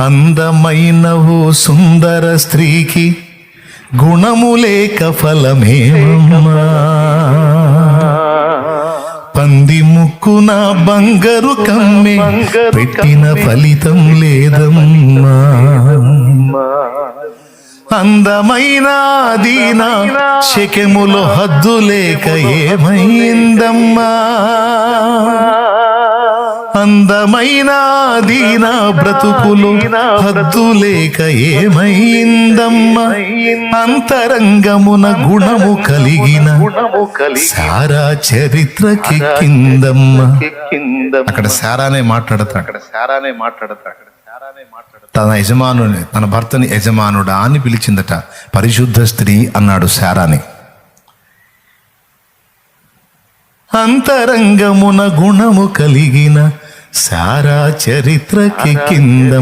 అందమైన ఓ సుందర స్త్రీకి గుణము లేక ఫలమేమమ్మా? పంది ముక్కున బంగారు కమ్మి పెట్టిన ఫలితం లేదమ్మా. అందమైన దీన శకెములో హద్దు లేక ఏమైందమ్మా? అందమైన దీన బ్రతుకులు హద్దు లేక ఏమైందమ్మా? అంతరంగమున గుణము కలిగిన సారా చరిత్రకెక్కిందమ్మా కింద అక్కడ సారానే మాట్లాడతాడు అక్కడ సారానే మాట్లాడతా. అక్కడ సారానే మాట్లాడతా. తన యజమానుని తన భర్తని యజమానుడా అని పిలిచిందట. పరిశుద్ధ స్త్రీ అన్నాడు శారాని అంతరంగమున గుణము కలిగిన సారా చరిత్రకి కింద